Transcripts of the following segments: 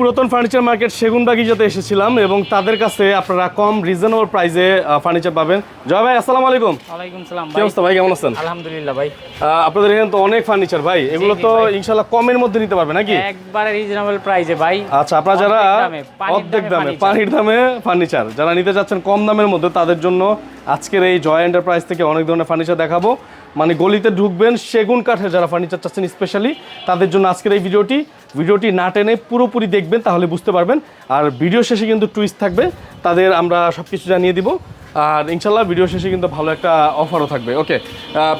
পুরাতন furniture market সেগুন বাগিচাতে এসেছিলাম এবং তাদের কাছে আপনারা কম রিজনেবল প্রাইসে ফার্নিচার পাবেন। জয় ভাই আসসালামু আলাইকুম। ওয়ালাইকুম সালাম কি ভাই। অবস্থা ভাই? কেমন আছেন? আলহামদুলিল্লাহ ভাই। আপনাদের এখানে তো অনেক ফার্নিচার ভাই। এগুলো তো ভাই। ইনশাল্লাহ কমের মধ্যে নিতে পারবে নাকি? একবারে রিজনেবল প্রাইসে ভাই। আচ্ছা আপনারা যারা অর্ধেক দামে, পানির দামে দামে পানির দামে ফার্নিচার যারা নিতে যাচ্ছেন কম দামের মধ্যে তাদের জন্য আজকের এই জয় এন্টারপ্রাইজ থেকে অনেক ধরনের ফার্নিচার দেখাবো। মানে গলিতে ঢুকবেন সেগুন কাঠের যারা ফার্নিচার চাচ্ছেন স্পেশালি তাদের জন্য আজকের এই ভিডিওটি। ভিডিওটি না টেনে পুরোপুরি দেখবেন, তাহলে বুঝতে পারবেন। আর ভিডিও শেষে কিন্তু টুইস্ট থাকবে, তাদের আমরা সব কিছু জানিয়ে দিব। আর ইনশাল্লাহ ভিডিও শেষে কিন্তু ভালো একটা অফারও থাকবে। ওকে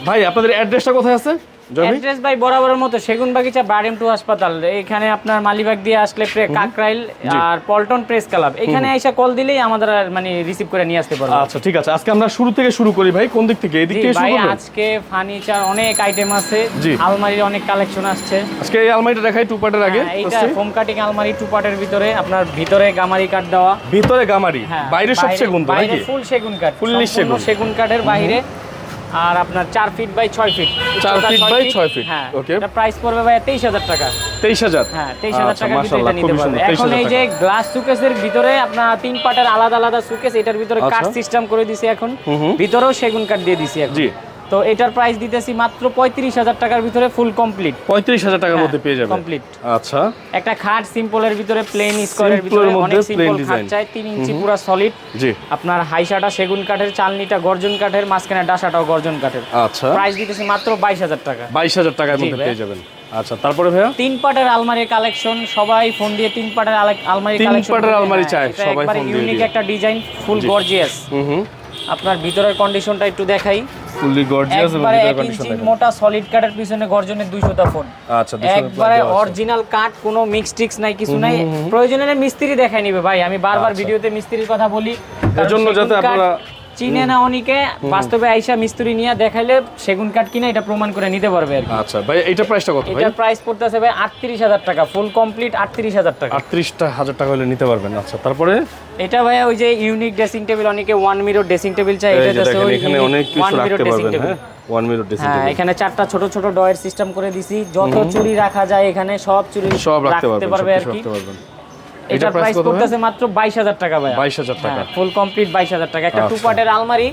ভাই, আপনাদের অ্যাড্রেসটা কোথায় আছে? অ্যাড্রেস ভাই বরাবরের মতো সেগুন বাগিচা বারএম টু হাসপাতাল। এখানে আপনার মালিবাগ দিয়ে আসলে প্রে- কাকরাইল আর পল্টন প্রেস ক্লাব। এখানে এসে কল দিলেই আমাদের মানে রিসিভ করে নিয়ে আসতে পারব। আচ্ছা ঠিক আছে। আজকে আমরা শুরু থেকে শুরু করি ভাই। কোন দিক থেকে? এই দিক জি থেকে শুরু ভাই করবেন? আজকে ফার্নিচার অনেক আইটেম আছে। আলমারির অনেক কালেকশন আসছে। আজকে এই আলমারিটা দেখাই টু পার্টের আগে। এইটা ফোম কাটিং আলমারি টু পার্টের ভিতরে। আপনার ভিতরে গামারি কাঠ দেওয়া। ভিতরে গামারি? হ্যাঁ, বাইরে সব সেগুন তো বাইরে ফুল সেগুন Fully সম্পূর্ণ সেগুন। সেগুন কাঠের বাইরে। আর আপনার চার ফিট বাই ছয় ফিট চার উচ্চতা feet by ছয় feet, হ্যাঁ ওকে এটা প্রাইস পড়বে ভাই তেইশ হাজার টাকা। তেইশ হাজার? হ্যাঁ তেইশ হাজার আচ্ছা, ভিতরে এটা নিতে পারবে। এখন এই যে গ্লাস সুকেসের ভিতরে আপনার তিন পাটের আলাদা আলাদা সুকেস এটার ভিতরে কাঠ আচ্ছা। সিস্টেম করে দিয়েছি এখন। ভিতরেও সেগুন কাঠ দিয়ে দিছি এখন। জি। তো এটার প্রাইস দিতেছি মাত্র পঁয়ত্রিশ হাজার টাকার ভিতরে ফুল কমপ্লিট পঁয়ত্রিশ হাজার টাকার হ্যাঁ, মধ্যে পেয়ে যাবে। complete। আচ্ছা। একটা খাট সিম্পলের ভিতরে প্লেন স্কোয়ারের ভিতরে অনেক সিম্পল খাট চাই তিন ইঞ্চি পুরো সলিড জি। আপনার হাইসাটা সেগুন কাঠের চালনিটা গর্জন কাঠের মাঝখানে ডাসাটাও গর্জন কাঠের। আচ্ছা। প্রাইস দিতেছি মাত্র বাইশ হাজার টাকা। বাইশ হাজার টাকার মধ্যে পেয়ে যাবেন। আচ্ছা তারপরে ভাইয়া? তিন পাটের আলমারির কালেকশন সবাই ফোন দিয়ে তিন পাটের আলে- আলমারি তিন পাটের আলমারি চায়, সবাই ফোন দিয়ে ইউনিক একটা ডিজাইন ফুল গর্জিয়াস হুম হুম। আপনার ভিতরের কন্ডিশনটা একটু দেখাই। ফুললি গর্জিয়াস এবং ভিতরে কন্ডিশন মোটা সলিড কাঠের পিছনে গর্জনের দুইশোটা ফোন আচ্ছা একবারে অরিজিনাল কাঠ কোনো মিক্স টিক্স নাই কিছু নাই। প্রয়োজনে মিস্ত্রি দেখাই নিবে ভাই আমি বারবার ভিডিওতে মিস্ত্রির কথা বলি। কারণ জন্য যাতে আপনারা চিনে না অনেকে বাস্তবে আইসা মিস্ত্রি নিয়ে দেখাইলে সেগুন কাঠ কিনা এটা প্রমাণ করে নিতে পারবে আর। আচ্ছা ভাই এইটা প্রাইসটা কত ভাই? এটার প্রাইস পড়তেছে ভাই আটত্রিশ হাজার টাকা ফুল কমপ্লিট আটত্রিশ হাজার টাকা। আটত্রিশটা হাজার টাকা হলে নিতে পারবেন। আচ্ছা তারপরে? এটা ভাই ওই যে ইউনিক ড্রেসিং টেবিল অনেকে ওয়ান মিরর ড্রেসিং টেবিল চাই এটা ওই এখানে অনেক ওয়ান কিছু মিরর রাখতে ড্রেসিং পারবেন টেবিল হ্যাঁ? ওয়ান মিনিট ড্রেসিং হ্যাঁ এখানে চারটা ছোট ছোট ডয়ের সিস্টেম করে দিছি যত চুরি রাখা যায় এখানে সব চুরি সব রাখতে পারবেন পারবে আর কি। এটার প্রাইস পড়তেছে মাত্র বাইশ হাজার টাকা ভাই 22,000 টাকা। ফুল কমপ্লিট বাইশ হাজার টাকা। একটা টু আচ্ছা। পার্টের আলমারি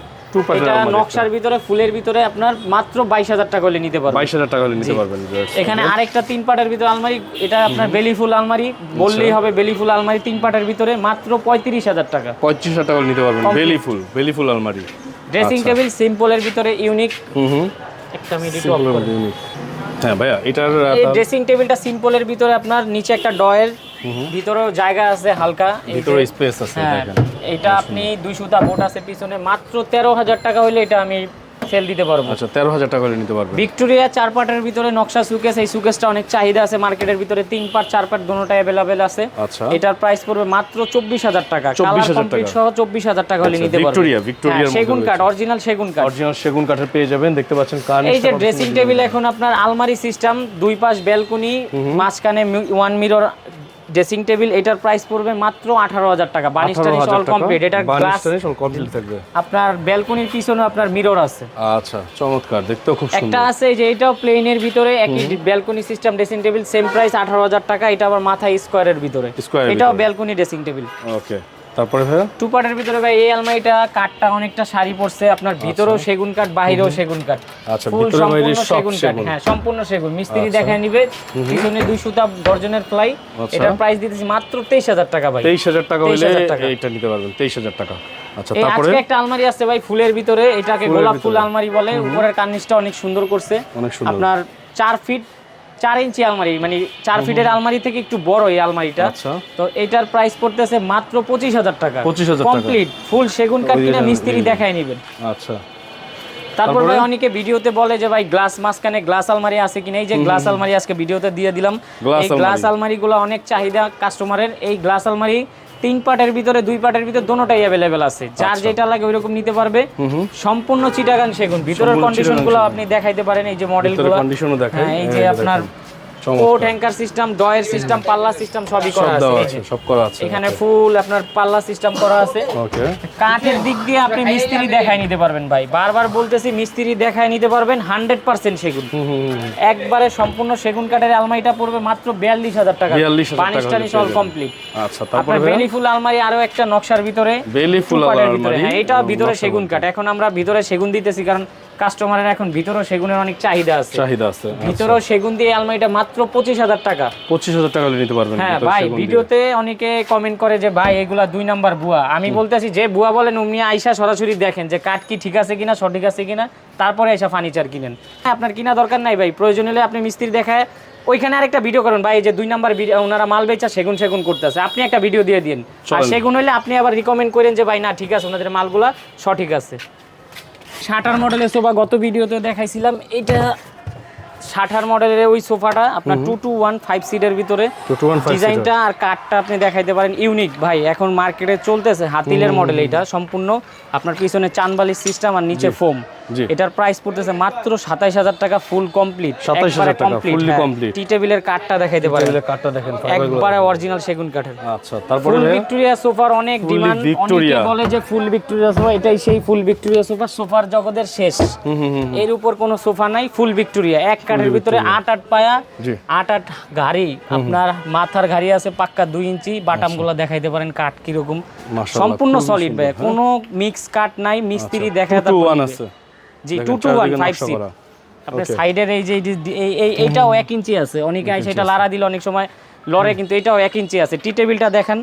এটা নকশার ভিতরে ফুলের ভিতরে আপনার মাত্র বাইশ হাজার টাকা হলে নিতে পারবেন। বাইশ হাজার টাকা হলে নিতে পারবেন এখানে আরেকটা তিন পাটের ভিতরে আলমারি এটা আপনার বেলি ফুল আলমারি আচ্ছা। বললেই হবে বেলি ফুল আলমারি তিন পাটের ভিতরে মাত্র পঁয়ত্রিশ হাজার টাকা। পঁয়ত্রিশ হাজার টাকা হলে নিতে পারবেন। বেলি ফুল বেলি ফুল আলমারি। ড্রেসিং আচ্ছা। টেবিল সিম্পলের ভিতরে ইউনিক হুম হুম। একটা মিনিট unique। হ্যাঁ ভাইয়া এটার ড্রেসিং টেবিলটা সিম্পলের ভিতরে আপনার নিচে একটা ডয়ের ভিতরেও জায়গা আছে হালকা ভিতরে স্পেস আছে হ্যাঁ এটা আপনি দুই সুতা বোট আছে পিছনে মাত্র তেরো হাজার টাকা হলে এটা আমি সেল দিতে পারব। আচ্ছা তেরো হাজার টাকা নিতে পারবেন ভিক্টোরিয়া চার পাটের ভিতরে নকশা সুকেস এই সুকেসটা অনেক চাহিদা আছে মার্কেটের ভিতরে। তিন পাট চার পাট দুটোটা অ্যাভেলেবেল আছে। আচ্ছা। এটার প্রাইস পড়বে মাত্র চব্বিশ হাজার টাকা। 24,000 কালার কমপ্লিট টাকা। সহ চব্বিশ হাজার টাকা হলে আচ্ছা, নিতে পারবেন ভিক্টোরিয়া, ভিক্টোরিয়ার হ্যাঁ, সেগুন কাঠ অরিজিনাল সেগুন কাঠ অরিজিনাল সেগুন কাঠের পেয়ে যাবেন দেখতে পাচ্ছেন কার এই যে ড্রেসিং টেবিল এখন আপনার আলমারি সিস্টেম দুই পাশ ব্যালকনি মাঝখানে ওয়ান মিরর ড্রেসিং টেবিল এটার প্রাইস পড়বে মাত্র আঠারো হাজার টাকা। বানিশ টানিশ অল কমপ্লিট এটার গ্লাস কমপ্লিট থাকবে। আপনার ব্যালকনির পিছনে আপনার মিরর আছে। আচ্ছা চমৎকার। দেখতেও খুব সুন্দর। একটা আছে যে এটাও প্লেনের ভিতরে একই balcony system dressing table same price আঠারো হাজার টাকা। এটা আবার মাথা স্কোয়ারের ভিতরে। এটাও ব্যালকনি ড্রেসিং টেবিল ওকে তারপরে ভাইয়া? টু পার্টের ভিতরে ভাই এই আলমারিটা কাঠটা অনেকটা শাড়ি পড়ছে। আপনার ভিতরেও সেগুন কাঠ বাহিরেও সেগুন কাঠ। আচ্ছা, ভিতরে সম্পূর্ণ সেগুন কাঠ। হ্যাঁ সম্পূর্ণ সেগুন। মিস্ত্রি দেখায় নিবে পিছনে দুই সুতা গর্জনের ফ্লাই আচ্ছা। এটার প্রাইস দিতেছি মাত্র তেইশ হাজার টাকা ভাই। তেইশ হাজার টাকা হলে 23,000 এইটা নিতে পারবেন তেইশ হাজার টাকা। আচ্ছা তারপরে? আজকে একটা আলমারি আছে ভাই ফুলের ভিতরে। এটাকে গোলাপ ফুল আলমারি বলে। উপরের কার্নিশটা অনেক সুন্দর করছে। আপনার চার ফিট চার ইঞ্চি আলমারি মানে চার ফিটের আলমারি থেকে একটু বড় এই আলমারিটা। আচ্ছা। তো এটার প্রাইস পড়তেছে মাত্র পঁচিশ হাজার টাকা। পঁচিশ হাজার কমপ্লিট ফুল সেগুন কাঠ কিনা মিস্ত্রি। দেখায় নিবেন। আচ্ছা। তারপর ভাই অনেকে ভিডিওতে বলে যে ভাই গ্লাস মাঝখানে গ্লাস আলমারি আছে কিনা? এই যে গ্লাস আলমারি আজকে ভিডিওতে দিয়ে দিলাম। এই গ্লাস আলমারি। আলমারিগুলো অনেক চাহিদা কাস্টমারের এই গ্লাস আলমারি তিন পার্টের ভিতরে দুই পার্টের ভিতরে দোনোটাই অ্যাভেলেবেল আছে। যার আচ্ছা। যেটা লাগে ওইরকম নিতে পারবে। সম্পূর্ণ চিটাগান সেগুন। ভিতরের কন্ডিশনগুলো কন্ডিশনগুলো আপনি দেখাইতে পারেন এই যে মডেলগুলো কন্ডিশনও দেখায় হ্যাঁ এই যে আপনার। Coat hanger system drawer system পাল্লা সিস্টেম সবই করা আছে। সব করা আছে। এখানে ফুল আপনার পাল্লা সিস্টেম করা আছে। ওকে কাঠের দিক দিয়ে আপনি মিস্ত্রি দেখায় নিতে পারবেন ভাই। বারবার বলতেছি মিস্ত্রি দেখায় নিতে পারবেন হান্ড্রেড পার্সেন্ট সেগুন। একবারে সম্পূর্ণ সেগুন কাঠের আলমারিটা পড়বে মাত্র বিয়াল্লিশ হাজার টাকা। 42,000 টাকা টানিশ অল কমপ্লিট আচ্ছা তারপরে আপনার বেলি ফুল আলমারি আরও একটা নকশার ভিতরে বেলি ফুল আলমারি, ভিতরে। হ্যাঁ এটা ভিতরে সেগুন কাঠ। এখন আমরা ভিতরে সেগুন দিতেছি কারণ কাস্টমারের এখন ভিতরেও সেগুনের অনেক চাহিদা আছে। চাহিদা আছে ভিতরেও সেগুন দিয়ে আলমারিটা মাত্র পঁচিশ হাজার টাকা। পঁচিশ হাজার টাকা নিতে পারবেন হ্যাঁ ভাই ভিডিওতে অনেকে কমেন্ট করে যে ভাই এগুলা দুই নাম্বার বুয়া। আমি বলতেছি যে বুয়া বলেন উনি আইসা সরাসরি দেখেন যে কাঠ কি ঠিক আছে কিনা সঠিক আছে কিনা তারপরে আইসা ফার্নিচার কিনেন। হ্যাঁ আপনার কিনা দরকার নাই ভাই। প্রয়োজন হলে আপনি মিস্ত্রি দেখায় ওইখানে আরেকটা ভিডিও করুন ভাই এই যে দুই নাম্বার ভিডিও ওনারা মাল বেচা সেগুন সেগুন করতেছে। আপনি একটা ভিডিও দিয়ে দিন। আর সেগুন হলে আপনি আবার রিকমেন্ড করেন যে ভাই না ঠিক আছে ওনাদের মালগুলা সঠিক আছে। শাটার মডেলের সোফা গত ভিডিওতে দেখাইছিলাম। এটা ষাটার মডেলের ওই সোফাটা আপনার টু টু ওয়ান ফাইভ সিটের ভিতরে। ডিজাইনটা আর কাঠটা আপনি দেখাইতে পারেন। ইউনিক ভাই এখন মার্কেটে চলতেছে হাতিলের মডেল এটা সম্পূর্ণ আপনার পিছনে চানবালির সিস্টেম আর নিচে ফোম। এটার প্রাইস পড়তেছে মাত্র সাতাইশ হাজার টাকা ফুল কমপ্লিট 27,000 টাকা, fully complete। টি টেবিলের কাঠটা দেখাইতে পারেন। টেবিলের কাঠটা দেখেন একবারে অরিজিনাল সেগুন কাঠের। আচ্ছা তারপরে ফুল ভিক্টোরিয়া সোফার অনেক ডিমান্ড। অনেকে বলে যে ফুল ভিক্টোরিয়া সোফা এটাই সেই ফুল ভিক্টোরিয়া সোফা সোফার জগতের শেষ। এর উপর কোনো সোফা নাই ফুল ভিক্টোরিয়া এক কাঠের ভিতরে আট আট পায়া আট আট গাড়ি। আপনার মাথার গাড়ি আছে পাক্কা দুই ইঞ্চি বাটামগুলো দেখাইতে পারেন কাঠ কীরকম। সম্পূর্ণ সলিড ভাই। হ্যাঁ। কোনো মিক্স কাঠ নাই মিস্ত্রি দেখা টু আছে। জি দেখেন, টু টু ওয়ান চারদিকে ফাইভ নকশা সিট আপনার সাইডের এই যে এই এইটাও এক ইঞ্চি আছে অনেকে লারা দিলে অনেক সময় লড়ে কিন্তু এটাও এক ইঞ্চি আছে। টি টেবিলটা দেখেন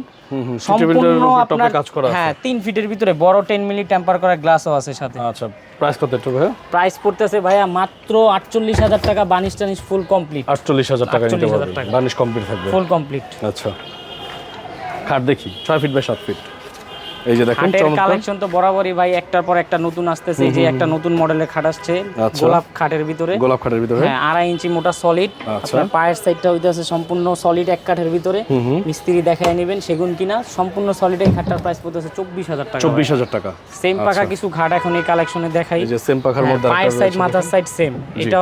সম্পূর্ণ আপনার কাজ করা আছে। হ্যাঁ তিন ফিটের ভিতরে বড় টেন মিলি টেম্পার করা গ্লাসও আছে সাথে। আচ্ছা প্রাইস কত একটু ভাই প্রাইস পড়তেছে ভাইয়া মাত্র আটচল্লিশ হাজার টাকা বানিশ টানিশ ফুল কমপ্লিট আটচল্লিশ হাজার টাকা নিতে পারবেন টাকা। বার্নিশ কমপ্লিট থাকবে। ফুল কমপ্লিট আচ্ছা। খাট দেখি ছয় ফিট বাই সাত ফিট। এই যে দেখেন চমৎকার। কালেকশন তো বরাবরই ভাই একটার পর একটা নতুন আসতেছে এই যে একটা নতুন মডেলের খাট আসছে আচ্ছা। গোলাপ খাটের ভিতরে। গোলাপ খাটের ভিতরে। হ্যাঁ আড়াই ইঞ্চি মোটা সলিড আচ্ছা। আপনার পায়ের সাইডটা হইতেছে সম্পূর্ণ সলিড এক কাঠের ভিতরে। মিস্ত্রি দেখায় নেবেন সেগুন কিনা। সম্পূর্ণ সলিড এই খাটটার প্রাইস পড়তেছে চব্বিশ হাজার টাকা চব্বিশ হাজার টাকা। সেম পাখা কিছু খাট এখন এই কালেকশনে দেখাই। এই যে সেম হ্যাঁ, মধ্যে পায়ের সাইড মাথার সাইড সেম এটা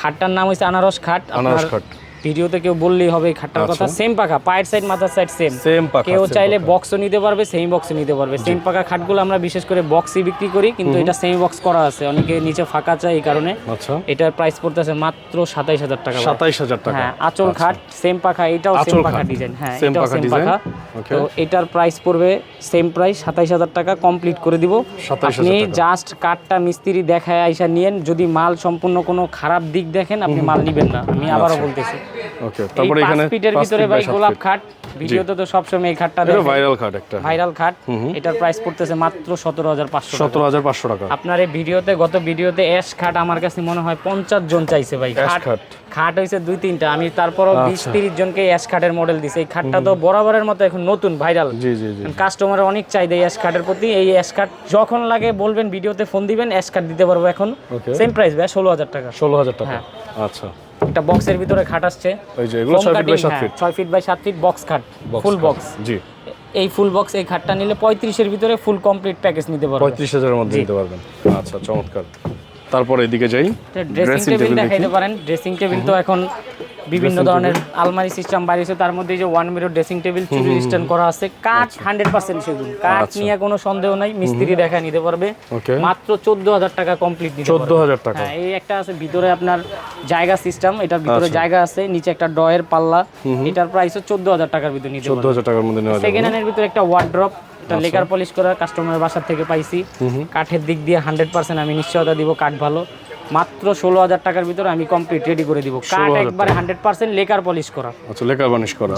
খাটটার নাম হচ্ছে আনারস খাট। আনারস খাট। ভিডিওতে কেউ বললেই হবে এই খাটটার কথা। আচ্ছা। সেম পাখা পায়ের সাইড মাথার সাইড সেম সেম পাখা কেউ চাইলে বক্সও নিতে পারবে সেম বক্সও নিতে পারবে। সেম পাকা খাটগুলো আমরা বিশেষ করে বক্সই বিক্রি করি কিন্তু এটা সেমি বক্স করা আছে। অনেকে নিচে ফাঁকা চাই এই কারণে। আচ্ছা। এটার প্রাইস পড়তেছে মাত্র সাতাইশ হাজার টাকা ভাই। সাতাইশ হাজার টাকা। হ্যাঁ আঁচল খাট সেম পাখা এটাও সেম পাখা ডিজাইন হ্যাঁ এটাও পাখা সেম পাখা। তো এটার প্রাইস পড়বে সেম প্রাইস সাতাইশ হাজার টাকা কমপ্লিট করে দিব। আপনি জাস্ট কাঠটা মিস্ত্রি দেখায় আইসা নিয়েন। যদি মাল সম্পূর্ণ কোনো খারাপ দিক দেখেন আপনি মাল নিবেন না। আমি আবারও বলতেছি। ওকে তারপরে পাঁচ এখানে ফিটের ভিতরে ভাই গোলাপ খাট। ভিডিওতে তো সবসময় এই খাটটা দেখেন। ভাইরাল খাট একটা। ভাইরাল খাট। এটার প্রাইস পড়তেছে মাত্র সতেরো হাজার পাঁচশো সতেরো হাজার পাঁচশো টাকা। আপনার এই ভিডিওতে গত ভিডিওতে অ্যাশ খাট আমার কাছে মনে হয় পঞ্চাশ জন চাইছে ভাই। খাট খাট। খাট দুই তিনটা। আমি তারপরও আচ্ছা। তিরিশ জনকে অ্যাশ খাটের মডেল দিছি। এই খাটটা তো বরাবরের মতো এখন নতুন ভাইরাল জি জি জি কাস্টমারের অনেক চাহিদা অ্যাশ কার্ডের প্রতি। এই অ্যাশ কার্ড যখন লাগে বলবেন ভিডিওতে ফোন দিবেন অ্যাশ কার্ড দিতে পারব এখন। সেম প্রাইস ভাই ষোলো হাজার টাকা। ষোলো হাজার টাকা। হ্যাঁ। আচ্ছা। একটা বক্সের ভিতরে খাট আসছে। ওই যে এগুলো 6 ফিট বাই cutting, সাত হ্যাঁ, feet 6 feet by 7 feet box খাট ফুল বক্স জি। এই ফুল বক্স এই খাটটা নিলে 35 এর ভিতরে ফুল কমপ্লিট প্যাকেজ নিতে পারবেন। 35000 এর মধ্যে নিতে পারবেন। আচ্ছা চমৎকার। তারপর এদিকে যাই। ড্রেসিং টেবিল দেখাইতে পারেন। ড্রেসিং টেবিল তো এখন বিভিন্ন ধরনের আলমারি সিস্টেম বাড়িয়েছে তার মধ্যে যে ওয়ান মিরর ড্রেসিং টেবিল চুরি স্ট্যান্ড করা আছে। কাঠ হান্ড্রেড পার্সেন্ট সেগুন। কাঠ আচ্ছা। নিয়ে কোনো সন্দেহ নাই মিস্ত্রি দেখা নিতে পারবে। মাত্র চোদ্দ হাজার টাকা কমপ্লিট চোদ্দ হাজার টাকা। হ্যাঁ এই একটা আছে ভিতরে আপনার জায়গা সিস্টেম এটার ভিতরে আচ্ছা। জায়গা আছে নিচে একটা ডয়ের পাল্লা। এটার প্রাইস চোদ্দ হাজার টাকার ভিতরে নিতে চোদ্দ হাজার টাকার মধ্যে নেওয়া সেকেন্ড হ্যান্ডের ভিতরে একটা ওয়ার্ড্রপ আচ্ছা। এটা লেকার পলিশ করা কাস্টমারের বাসার থেকে পাইছি। কাঠের দিক দিয়ে হান্ড্রেড পার্সেন্ট আমি নিশ্চয়তা দিব কাঠ ভালো। মাত্র ষোলো হাজার টাকার ভিতরে আমি কমপ্লিট রেডি করে দিব। কাঠ 16,000 একবারে হান্ড্রেড পার্সেন্ট লেকার পলিশ করা। আচ্ছা লেকার বানিশ করা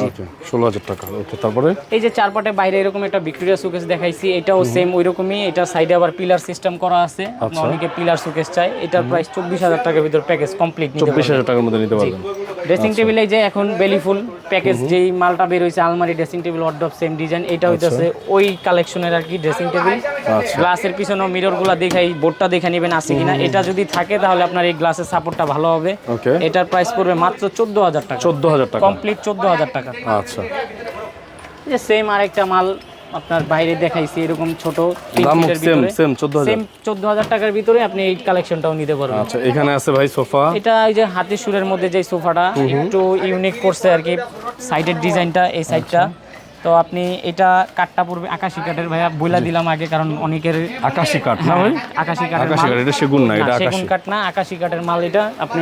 ষোলো হাজার টাকা ওকে তারপরে? এই যে চারপাটে বাইরে এরকম একটা ভিক্টোরিয়া সুকেস দেখাইছি এটাও সেম ওই রকমই এটা সাইডে আবার পিলার সিস্টেম করা আছে। আচ্ছা। অনেকে পিলার সুকেস চাই এটার প্রাইস চব্বিশ হাজার টাকার ভিতর প্যাকেজ কমপ্লিট চব্বিশ হাজার টাকার মধ্যে নিতে পারবেন। ড্রেসিং টেবিলে যে এখন বেলি ফুল প্যাকেজ যেই মালটা বের হয়েছে আলমারি dressing table wardrobe same design এটা হইতেছে ওই কালেকশনের আর কি ড্রেসিং টেবিল আচ্ছা। গ্লাসের পিছনে মিররগুলা দেখাই বোর্ডটা দেখে নেবেন আছে কিনা। এটা যদি থাকে তাহলে আপনার এই গ্লাসের সাপোর্টটা ভালো হবে। ওকে এটার প্রাইস পড়বে মাত্র চোদ্দ হাজার টাকা। চোদ্দ হাজার টাকা। কমপ্লিট চোদ্দ হাজার টাকা। আচ্ছা। এই যে সেম আরেকটা মাল আপনার বাইরে দেখাইছি এরকম ছোট দাম সেম সেম চোদ্দ হাজার। সেম চোদ্দ হাজার টাকার ভিতরে আপনি এই কালেকশনটাও নিতে পারবেন। আচ্ছা এখানে আছে ভাই সোফা। এটা এই যে হাতি সুরের মধ্যে যে সোফাটা একটু ইউনিক করছে আর কি। সাইডের ডিজাইনটা এই সাইডটা তো আপনি এটা কাঠটা পড়বে আকাশি কাঠের ভাইয়া বইলা দিলাম আগে কারণ অনেকের আকাশি কাঠ না ভাই? আকাশি কাঠের আকাশি কাঠ এটা সেগুন না এটা সেগুন আকাশি। কাঠ না আকাশি কাঠের মাল এটা। আপনি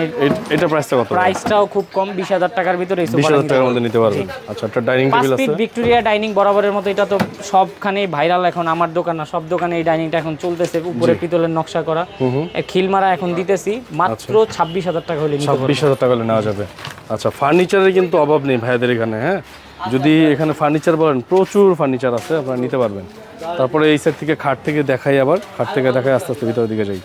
এটা প্রাইসটা কত? প্রাইসটাও খুব কম বিশ হাজার টাকার ভিতরে এই বিশ সোফাটা হাজার টাকার মধ্যে নিতে পারবেন আচ্ছা একটা ডাইনিং টেবিল আছে। ভিক্টোরিয়া ডাইনিং বরাবরের মতো এটা তো সবখানে ভাইরাল এখন আমার দোকান না সব দোকানে এই ডাইনিংটা এখন চলতেছে উপরে পিতলের নকশা করা। খিলমারা এখন দিতেছি মাত্র ছাব্বিশ হাজার টাকা হলে নিতে পারবেন ছাব্বিশ হাজার টাকা হলে নেওয়া যাবে। আচ্ছা ফার্নিচারের কিন্তু অভাব নেই ভাইয়াদের এখানে হ্যাঁ? যদি এখানে ফার্নিচার বলেন প্রচুর ফার্নিচার আছে আপনারা নিতে পারবেন। তারপরে এই সাইড থেকে খাট থেকে দেখাই আবার খাট থেকে দেখাই আস্তে আস্তে ভিতরের দিকে যাই।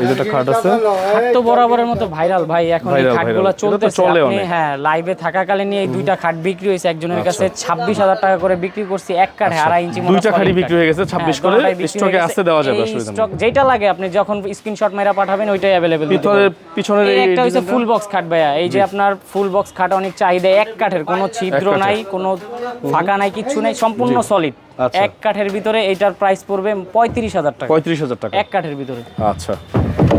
এই যেটা খাট আছে। খাট তো বরাবরের মতো ভাইরাল ভাই। এখন এই খাটগুলো viral। এটা তো চলতেছে। আপনি হ্যাঁ লাইভে থাকাকালীন এই দুইটা খাট বিক্রি হয়েছে। একজনের আচ্ছা। কাছে ছাব্বিশ হাজার টাকা করে বিক্রি করছি। এক কাঠে আড়াই ইঞ্চি মোটা দুইটা solid বিক্রি হয়ে গেছে ছাব্বিশ হ্যাঁ, করে। স্টকে হয়ে দেওয়া যাবে অসুবিধা নেই। যেটা লাগে আপনি যখন স্ক্রিনশট মেরা পাঠাবেন ওইটাই পিছনের পিছনের এই একটা হচ্ছে ফুল বক্স খাট ভাইয়া। এই যে আপনার ফুল বক্স খাট অনেক চাহিদা এক কাঠের কোনো ছিদ্র নাই কোনো ফাঁকা নাই কিচ্ছু নাই সম্পূর্ণ সলিড আচ্ছা। এক কাঠের ভিতরে এইটার প্রাইস পড়বে পঁয়ত্রিশ হাজার টাকা। পঁয়ত্রিশ হাজার টাকা। এক কাঠের ভিতরে। আচ্ছা।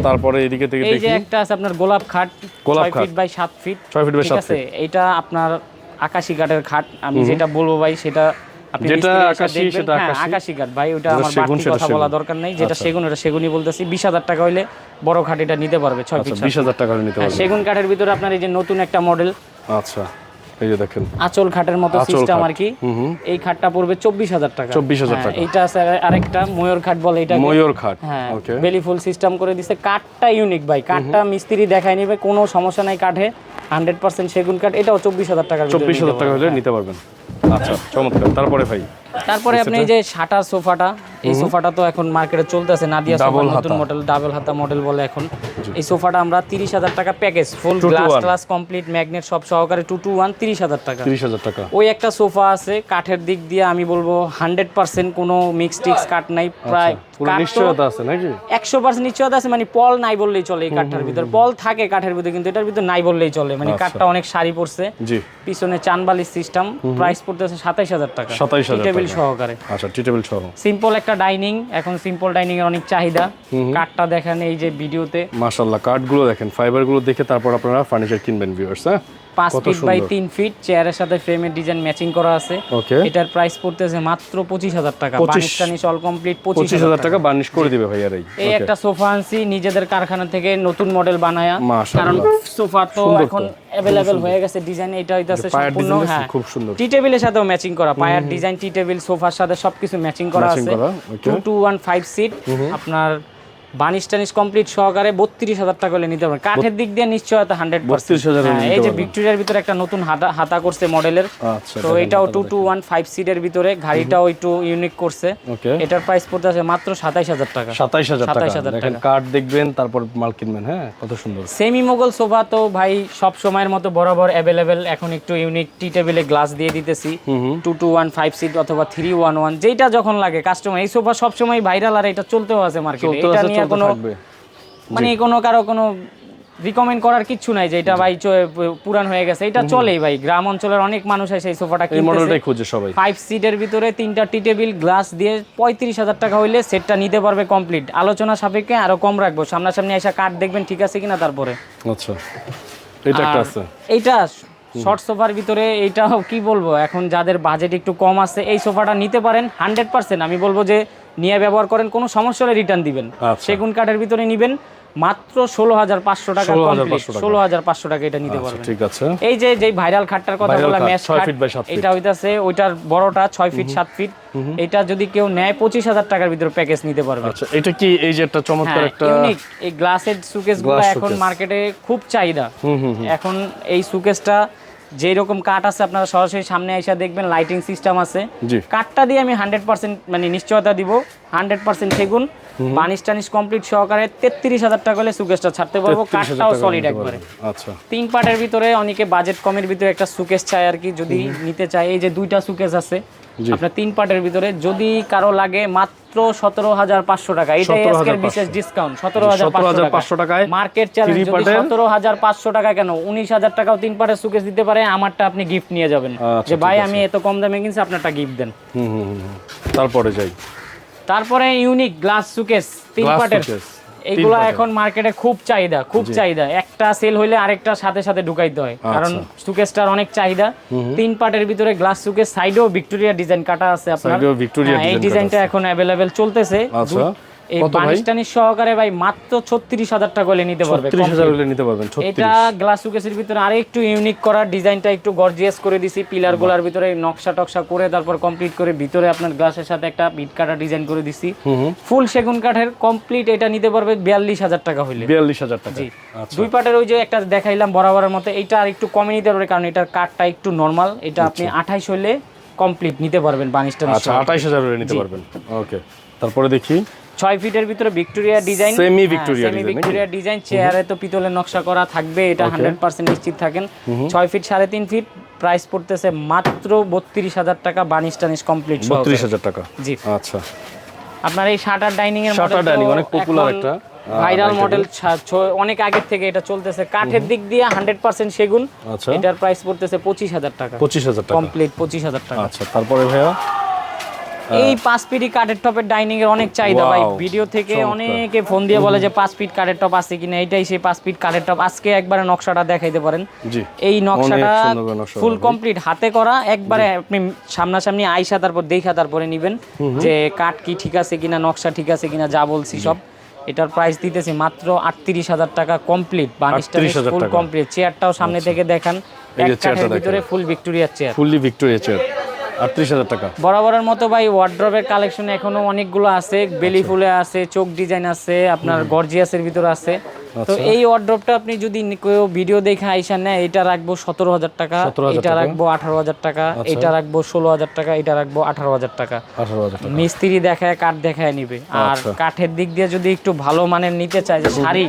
তারপরে এদিকে থেকে এই যে একটা আছে আপনার গোলাপ খাট গোলাপ ফিট বাই সাত ফিট ছয় ফিট বাই সাত আছে? এইটা আপনার আকাশি কাঠের খাট। আমি যেটা বলব ভাই সেটা আপনি যেটা আকাশি, সেটা হ্যাঁ, আকাশি। আকাশি কাঠ। ভাই ওটা আমার বাড়তি কথা বলা দরকার নেই। যেটা আচ্ছা। সেগুন ওটা সেগুনই বলতেছি। বিশ হাজার টাকা হইলে বড় খাট এটা নিতে পারবে ছয় ফিট আচ্ছা বিশ হাজার টাকা নিতে হ্যাঁ, পারবেন সেগুন কাঠের ভিতরে আপনার এই যে নতুন একটা মডেল আচ্ছা। এই যে দেখেন। আঁচল খাটের মতো সিস্টেম। আর কি। এই খাটটা পড়বে চব্বিশ হাজার টাকা। 24,000 হ্যাঁ, টাকা। এটা আছে আর- আরেকটা ময়ূর খাট বলে এটা ময়ূর খাট। হ্যাঁ ওকে। বেলি ফুল সিস্টেম করে দিছে। কাঠটা ইউনিক ভাই কাঠটা মিস্ত্রি দেখায় নিবে কোনো সমস্যা নাই কাঠে। হান্ড্রেড পার্সেন্ট সেগুন কাঠ এটাও চব্বিশ হাজার টাকা চব্বিশ হাজার টাকা হলে নিতে পারবেন। আচ্ছা চমৎকার। তারপরে ভাই? তারপরে আপনি যে শাটার সোফাটা এই সোফাটা তো এখন মার্কেটে চলতেছে নাদিয়া সোফা নতুন মডেল ডাবল হাতা মডেল বলে এখন। এই সোফাটা আমরা তিরিশ হাজার টাকা package full glass class complete magnet সব সহকারে টু টু ওয়ান তিরিশ হাজার টাকা। তিরিশ হাজার টাকা। ওই একটা সোফা আছে কাঠের দিক দিয়ে আমি বলব হান্ড্রেড পার্সেন্ট কোনো মিক্স টিক্স কাঠ নাই প্রায় আচ্ছা, পুরো নিশ্চয়তা আছে নাকি? একশো পার্সেন্ট নিশ্চয়তা আছে মানে পল নাই বললেই চলে এই কাঠটার ভিতরে। পল থাকে কাঠের ভিতরে কিন্তু এটার ভিতরে নাই বললেই চলে মানে আচ্ছা। কাঠটা অনেক সারি পড়ছে। জি। পিছনে চানবালির সিস্টেম প্রাইস পড়তেছে সাতাইশ হাজার টাকা। 27,000 টেবিল সহকারে। আচ্ছা টি টেবিল সহ। সিম্পল একটা ডাইনিং এখন সিম্পল ডাইনিং এর অনেক চাহিদা। কাঠটা দেখেন এই যে ভিডিওতে মাশাআল্লাহ কাঠগুলো দেখেন ফাইবারগুলো দেখে তারপর আপনারা ফার্নিচার কিনবেন ভিউয়ার্স হ্যাঁ? পাঁচ ফিট বাই তিন ফিট চেয়ারের সাথে ফ্রেমের ডিজাইন ম্যাচিং করা আছে। এটার প্রাইস পড়তেছে মাত্র পঁচিশ হাজার টাকা। 25 বানিশ টানিশ অল কমপ্লিট পঁচিশ হাজার টাকা। বার্নিশ করে দিবে ভাইয়ার এই একটা সোফা আনছি নিজেদের কারখানা থেকে নতুন মডেল বানায়া। কারণ সোফা তো এখন অ্যাভেলেবেল হয়ে গেছে ডিজাইন এটা হইতাছে সম্পূর্ণ হ্যাঁ। খুব সুন্দর। টি টেবিলের সাথেও ম্যাচিং করা পায়ার ডিজাইন টি টেবিল সোফার সাথে সবকিছু ম্যাচিং করা আছে। Two two one five seat আপনার বানিশ টানিশ কমপ্লিট সহকারে বত্রিশ হাজার টাকা হলে নিতে পারবেন। কাঠের দিক দিয়ে নিশ্চয়তা হান্ড্রেড 32,000 হলে হ্যাঁ এই যে ভিক্টোরিয়ার ভিতরে একটা নতুন হাতা হাতা করছে মডেলের। আচ্ছা তো এটাও টু টু ওয়ান ফাইভ সিটের ভিতরে। গাড়িটাও একটু ইউনিক করছে। এটার প্রাইস পড়তে আছে মাত্র সাতাইশ হাজার টাকা। সাতাইশ হাজার 27,000 দেখেন টাকা। কাঠ দেখবেন তারপর মাল কিনবেন হ্যাঁ? কত সুন্দর। সেমি মোগল সোফা তো ভাই সব সময়ের মতো বরাবর অ্যাভেলেবেল এখন একটু ইউনিক টি টেবিলে গ্লাস দিয়ে দিতেছি। Two two one five seat অথবা থ্রি ওয়ান ওয়ান যেটা যখন লাগে কাস্টমার এই সোফা সবসময় ভাইরাল আর এটা চলতেও আছে মার্কেটে এটা নিয়ে কোনো মানে কোনো কারও কোনো রিকমেন্ড করার কিচ্ছু নাই যে এটা ভাই পুরান হয়ে গেছে। এটা চলেই ভাই। গ্রাম অঞ্চলের অনেক মানুষ আছে এই সোফাটা এই মডেলটাই খুঁজে সবাই। সিটের ভিতরে তিনটা টি টেবিল গ্লাস দিয়ে পঁয়ত্রিশ হাজার টাকা হইলে সেটটা নিতে পারবে কমপ্লিট আলোচনা সাপেক্ষে আরও কম রাখব। সামনাসামনি এসে কাঠ দেখবেন ঠিক আছে কিনা তারপরে। আচ্ছা। এটা একটা আছে। এইটা শর্ট সোফার ভিতরে এইটাও কি বলব? এখন যাদের বাজেট একটু কম আছে এই সোফাটা নিতে পারেন হান্ড্রেড পার্সেন্ট আমি বলব যে নিয়ে ব্যবহার করেন কোনো সমস্যা হলে রিটার্ন দিবেন। আচ্ছা। সেগুন কাঠের ভিতরে নিবেন মাত্র ষোলো হাজার পাঁচশো টাকা ষোলো হাজার পাঁচশো টাকা। এটা নিতে আচ্ছা পারবেন। ঠিক আছে। এই যে যে ভাইরাল খাটটার কথা Viral বলা ম্যাচ ছয় খাট feet by সাত feet। এটা হইতাছে ওইটার বড়টা ছয় ফিট সাত ফিট এটা যদি কেউ নেয় পঁচিশ হাজার টাকার ভিতরে প্যাকেজ নিতে পারবে। আচ্ছা এটা কি এই যে একটা চমৎকার হ্যাঁ একটা ইউনিক এই গ্লাসের সুকেসগুলো এখন মার্কেটে খুব চাহিদা। এখন এই সুকেসটা যেই রকম কাঠ আছে আপনারা সরাসরি সামনে এসে দেখবেন লাইটিং সিস্টেম আছে। কাঠটা দিয়ে আমি হান্ড্রেড পার্সেন্ট মানে নিশ্চয়তা দিব। হান্ড্রেড পার্সেন্ট সেগুন বানিশ টানিশ কমপ্লিট সহকারে তেত্রিশ হাজার টাকা হলে সুকেশটা ছাড়তে পারব কাঠটাও সলিড একবারে। আচ্ছা। তিন পার্টের ভিতরে অনেকে বাজেট কমের ভিতরে একটা সুকেস চায় আর কি যদি নিতে চায়। এই যে দুইটা সুকেস আছে আপনার তিন পার্টের ভিতরে যদি কারও লাগে মাত্র সতেরো হাজার পাঁচশো টাকা এটাই আজকের বিশেষ ডিসকাউন্ট সতেরো হাজার 17,500 টাকায় মার্কেট চ্যালেঞ্জ যদি সতেরো হাজার পাঁচশো টাকা কেন? উনিশ হাজার টাকাও তিন পার্টের সুকেস দিতে পারে আমারটা আপনি গিফট নিয়ে যাবেন। আচ্ছা, যে ভাই আমি এত কম দামে কিনছি আপনারটা গিফট দেন। তারপরে যাই। তারপরে ইউনিক গ্লাস সুকেস তিন পাটের। এইগুলা এখন মার্কেটে খুব চাহিদা খুব চাহিদা। একটা সেল হইলে আরেকটা সাথে সাথে ঢুকাইতে হয়। কারণ সুকেসটার অনেক চাহিদা। তিন পার্টের ভিতরে গ্লাস সুকেস সাইডেও ভিক্টোরিয়া ডিজাইন কাটা আছে আপনার। হ্যাঁ, এই ডিজাইনটা এখন অ্যাভেলেবেল চলতেছে। আচ্ছা। এই বানিশ টানিশ সহকারে ভাই মাত্র ছত্রিশ হাজার টাকা হলে নিতে পারবে ত্রিশ হাজার হলে নিতে পারবেন এটা গ্লাস সুকেসের ভিতরে আরে একটু ইউনিক করা ডিজাইনটা একটু গর্জিয়াস করে দিছি পিলারগুলার ভিতরে নকশা টকশা করে তারপর কমপ্লিট করে ভিতরে আপনার গ্লাসের সাথে একটা বিট কাটা ডিজাইন করে দিছি। হুম হুম। ফুল সেগুন কাঠের কমপ্লিট এটা নিতে পারবে বিয়াল্লিশ হাজার টাকা হইলে। বিয়াল্লিশ হাজার টাকা। জি। আচ্ছা। দুই ওই যে একটা দেখাইলাম বরাবরের মতো এটা আর একটু কমে নিতে পারবে কারণ এটার কাঠটা একটু নর্মাল এটা আপনি আঠাইশ হলে কমপ্লিট নিতে পারবেন বানিশটা আচ্ছা আঠাইশ হাজার হলে নিতে পারবেন। ওকে তারপরে দেখি। ছয় ফিটের ভিতরে Victoria design Semi Victoria semi Victoria design চেয়ারে তো পিতলের নকশা করা থাকবে এটা হান্ড্রেড পার্সেন্ট নিশ্চিত থাকেন। ছয় ফিট সাড়ে তিন ফিট প্রাইস পড়তেছে মাত্র বত্রিশ হাজার টাকা বানিশ টানিশ কমপ্লিট বত্রিশ হাজার টাকা? জি। আচ্ছা। আপনার এই শাটার ডাইনিং এর Shutter dining, অনেক popular একটা, ভাইরাল মডেল অনেক আগের থেকে এটা চলতেছে। কাঠের দিক দিয়ে হান্ড্রেড পার্সেন্ট সেগুন। আচ্ছা। এটার প্রাইস পড়তেছে পঁচিশ হাজার টাকা। পঁচিশ হাজার টাকা। কমপ্লিট পঁচিশ হাজার টাকা। আচ্ছা তারপরে ভাইয়া? এই পাঁচ ফিটি কাঠের টপের ডাইনিং এর অনেক চাহিদা ভাই। ভিডিও থেকে অনেকে ফোন দিয়ে বলে যে পাঁচ ফিট কাঠের টপ আছে কিনা এটাই সেই পাঁচ ফিট কাঠের টপ। আজকে একবারে নকশাটা দেখাইতে পারেন। এই নকশাটা ফুল কমপ্লিট হাতে করা একবারে আপনি সামনাসামনি আইসা তারপর দেখা তারপরে নিবেন যে কাঠ কি ঠিক আছে কিনা নকশা ঠিক আছে কিনা যা বলছি সব। এটার প্রাইস দিতেছি মাত্র আটত্রিশ হাজার টাকা কমপ্লিট বানিশটা ফুল কমপ্লিট চেয়ারটাও সামনে থেকে দেখান এক কাঠের ভিতরে ফুল ভিক্টোরিয়ার চেয়ার ফুললি ভিক্টোরিয়া চেয়ার আটত্রিশ হাজার টাকা। বরাবরের মতো ভাই ওয়ার্ড্রপের কালেকশন এখনও অনেকগুলো আছে বেলি আচ্ছা। ফুলে আছে চোখ ডিজাইন আছে আপনার গর্জিয়াসের ভিতরে আছে। তো আচ্ছা। এই ওয়ার্ড্রপটা আপনি যদি কেউ ভিডিও দেখে আইসা নেয় এটা রাখব সতেরো হাজার টাকা এটা রাখব আঠারো হাজার টাকা এটা রাখব ষোলো হাজার টাকা এটা রাখব আঠারো হাজার টাকা। মিস্ত্রি দেখায় কাঠ দেখায় নিবে। আর আচ্ছা। কাঠের দিক দিয়ে যদি একটু ভালো মানের নিতে চায় যে শাড়ি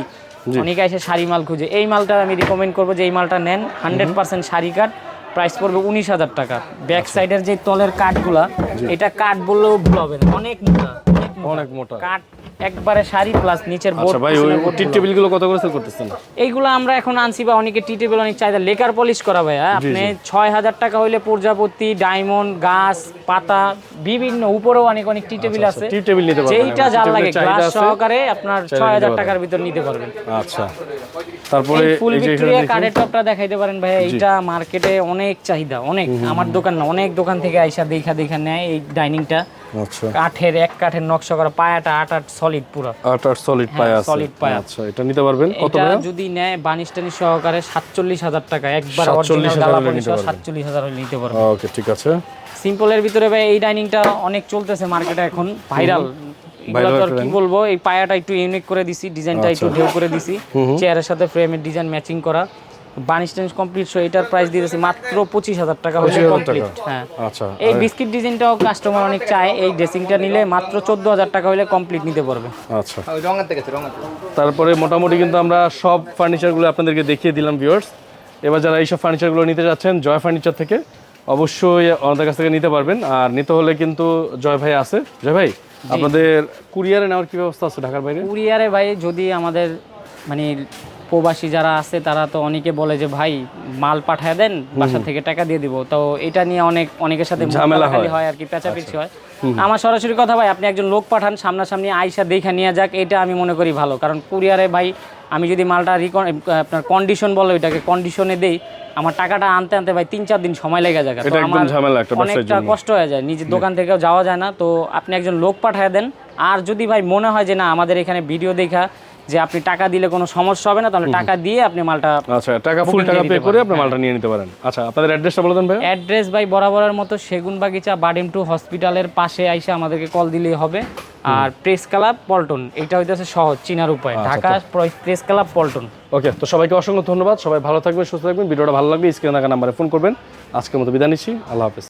অনেকে এসে শাড়ি মাল খুঁজে। এই মালটা আমি রিকমেন্ড করব যে এই মালটা নেন হান্ড্রেড পার্সেন্ট শাড়ি কাঠ। প্রাইস পড়বে উনিশ হাজার টাকা ব্যাক আচ্ছা। সাইডের যে তলের কাঠগুলা এটা কাঠ বললেও ভুল হবে না অনেক অনেক মোটা। অনেক মোটা কাঠ একবারে শাড়ি প্লাস নিচের বোর্ড আচ্ছা ভাই ওই টি টেবিলগুলো কত করে সেল করতেছেন? এইগুলো আমরা এখন আনছি বা অনেকে টি টেবিল অনেক চাহিদা। লেকার পলিশ করা ভাই? আপনি ছয় হাজার টাকা হইলে প্রজাপতি ডায়মন্ড গাছ পাতা বিভিন্ন উপরেও অনেক অনেক টি টেবিল আছে। টি টেবিল নিতে পারবেন যার table লাগে গ্লাস সহকারে আপনার চাইলে ছয় হাজার নিতে টাকার ভিতর নিতে পারবেন। আচ্ছা। তারপরে ফুল যে ভিক্টোরিয়া দেখি। টপটা দেখাইতে পারেন ভাই এইটা মার্কেটে অনেক চাহিদা অনেক। আমার দোকান না অনেক দোকান থেকে আইসা দেখা দেখা নেয় এই ডাইনিংটা আচ্ছা। কাঠের এক কাঠের নকশা করা পায়াটা আট আট সলিড পুরো। আট আট সলিড পায়া আছে। solid পায়া। আচ্ছা এটা নিতে পারবেন? কত এটা যদি নেয় বানিশ সহকারে সাতচল্লিশ হাজার টাকা। একবার অরিজিনাল গালা নিতে পারবেন। হলে নিতে পারবে ওকে ঠিক আছে। সিম্পলের ভিতরে ভাই এই ডাইনিংটা অনেক চলতেছে মার্কেটে এখন। ভাইরাল কি বলব? এই পায়াটা একটু ইউনিক করে দিছি ডিজাইনটা একটু ঢেউ করে দিছি। চেয়ারের সাথে ফ্রেমের ডিজাইন ম্যাচিং করা। বানিশ টানিশ কমপ্লিট সো এটার প্রাইস দিয়েছি মাত্র পঁচিশ হাজার টাকা হলে 25,000 কমপ্লিট হ্যাঁ। আচ্ছা এই বিস্কিট ডিজাইনটাও কাস্টমার অনেক চায় এই ড্রেসিংটা নিলে মাত্র চোদ্দ হাজার টাকা হলে কমপ্লিট নিতে পারবে। আচ্ছা। তারপরে মোটামুটি কিন্তু আমরা সব ফার্নিচারগুলো আপনাদেরকে দেখিয়ে দিলাম ভিউয়ার্স এবার যারা এইসব ফার্নিচারগুলো নিতে যাচ্ছেন জয় ফার্নিচার থেকে অবশ্যই আমাদের কাছ থেকে নিতে পারবেন। আর নিতে হলে কিন্তু জয় ভাই আছে। জয় ভাই আপনাদের কুরিয়ারে নেওয়ার কি ব্যবস্থা আছে ঢাকার বাইরে? কুরিয়ারে ভাই যদি আমাদের মানে প্রবাসী যারা আছে তারা তো অনেকে বলে যে ভাই মাল পাঠায় দেন বাসা থেকে টাকা দিয়ে দিব। তো এটা নিয়ে অনেক অনেকের সাথে ঝামেলা হয়। আর কি পেঁচাপিচি হয়। আমার সরাসরি কথা ভাই আপনি একজন লোক পাঠান সামনাসামনি আইসা দেখা নিয়ে যাক এটা আমি মনে করি ভালো। কারণ কুরিয়ারে ভাই আমি যদি মালটা রিকন আপনার কন্ডিশন বলো এটাকে কন্ডিশনে দেই আমার টাকাটা আনতে আনতে ভাই তিন চার দিন সময় লেগে যায় এটা একদম ঝামেলা একটা অনেকটা কষ্ট হয়ে যায় নিজের দোকান থেকেও যাওয়া যায় না। তো আপনি একজন লোক পাঠায় দেন আর যদি ভাই মনে হয় যে না আমাদের এখানে ভিডিও দেখা যে আপনি টাকা দিলে কোনো সমস্যা হবে না তাহলে টাকা দিয়ে আপনি মালটা আচ্ছা টাকা ফুল টাকা পে করে আপনি মালটা নিয়ে নিতে পারেন। আচ্ছা আপনাদের অ্যাড্রেসটা বলে দেন ভাই অ্যাড্রেস ভাই বরাবরের মতো সেগুন বাগিচা বাডিম টু হসপিটালের পাশে আইসা আমাদেরকে কল দিলেই হবে। আর প্রেস ক্লাব পল্টন এটা হইতেছে সহজ চিনার উপায়। আচ্ছা, Dhaka press club Paltan. Okay তো সবাইকে অসংখ্য ধন্যবাদ। সবাই ভালো থাকবেন সুস্থ থাকবেন। ভিডিওটা ভালো লাগবে স্ক্রিনে থাকা নাম্বারে ফোন করবেন। আজকের মতো বিদায় নিচ্ছি। আল্লাহ হাফেজ।